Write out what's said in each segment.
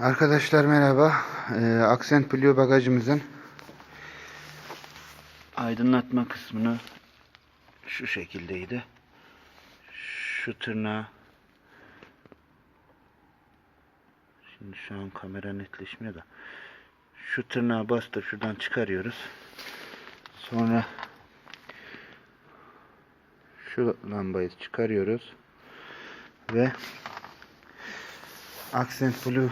Arkadaşlar merhaba. Ee, Accent Blue bagajımızın aydınlatma kısmını şu şekildeydi. Şu tırnağı Şimdi şu an kamera netleşmiyor da şu tırnağı bastı şuradan çıkarıyoruz. Sonra şu lambayı çıkarıyoruz ve Accent Blue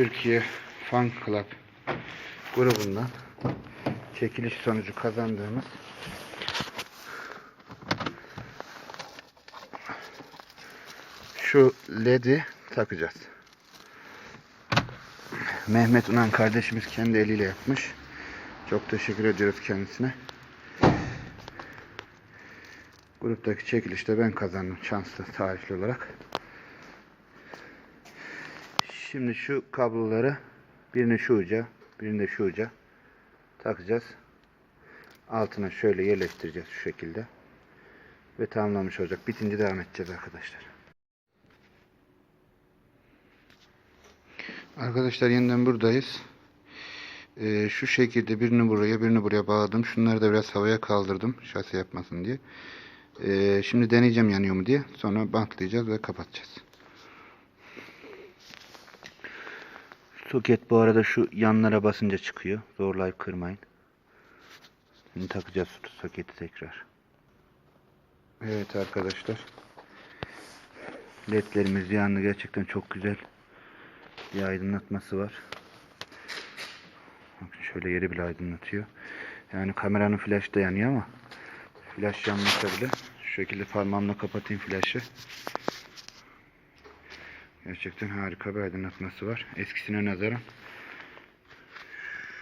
Türkiye Fan Club grubundan çekiliş sonucu kazandığımız şu led'i takacağız. Mehmet Unan kardeşimiz kendi eliyle yapmış. Çok teşekkür ediyoruz kendisine. Gruptaki çekilişte ben kazandım şanslı tarihli olarak. Şimdi şu kabloları birini şu uca, birini de şu uca takacağız. Altına şöyle yerleştireceğiz şu şekilde. Ve tamamlamış olacak. Bitince devam edeceğiz arkadaşlar. Arkadaşlar yeniden buradayız. Ee, şu şekilde birini buraya birini buraya bağladım. Şunları da biraz havaya kaldırdım. Şase yapmasın diye. Ee, şimdi deneyeceğim yanıyor mu diye. Sonra bantlayacağız ve kapatacağız. Soket bu arada şu yanlara basınca çıkıyor. Zorlayıp kırmayın. Şimdi takacağız soketi tekrar. Evet arkadaşlar. Ledlerimiz yandı. Gerçekten çok güzel bir aydınlatması var. Bakın şöyle yeri bile aydınlatıyor. Yani kameranın flash da yanıyor ama flash yanmasa bile şu şekilde parmağımla kapatayım flash'ı. Gerçekten harika bir aydınlatması var. Eskisine nazaran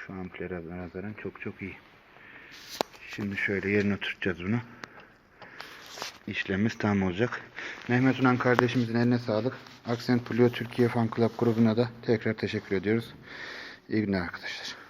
şu ampulere nazaran çok çok iyi. Şimdi şöyle yerine oturtacağız bunu. İşlemimiz tam olacak. Mehmet Unan kardeşimizin eline sağlık. Accent Blue Türkiye Fan Club grubuna da tekrar teşekkür ediyoruz. İyi günler arkadaşlar.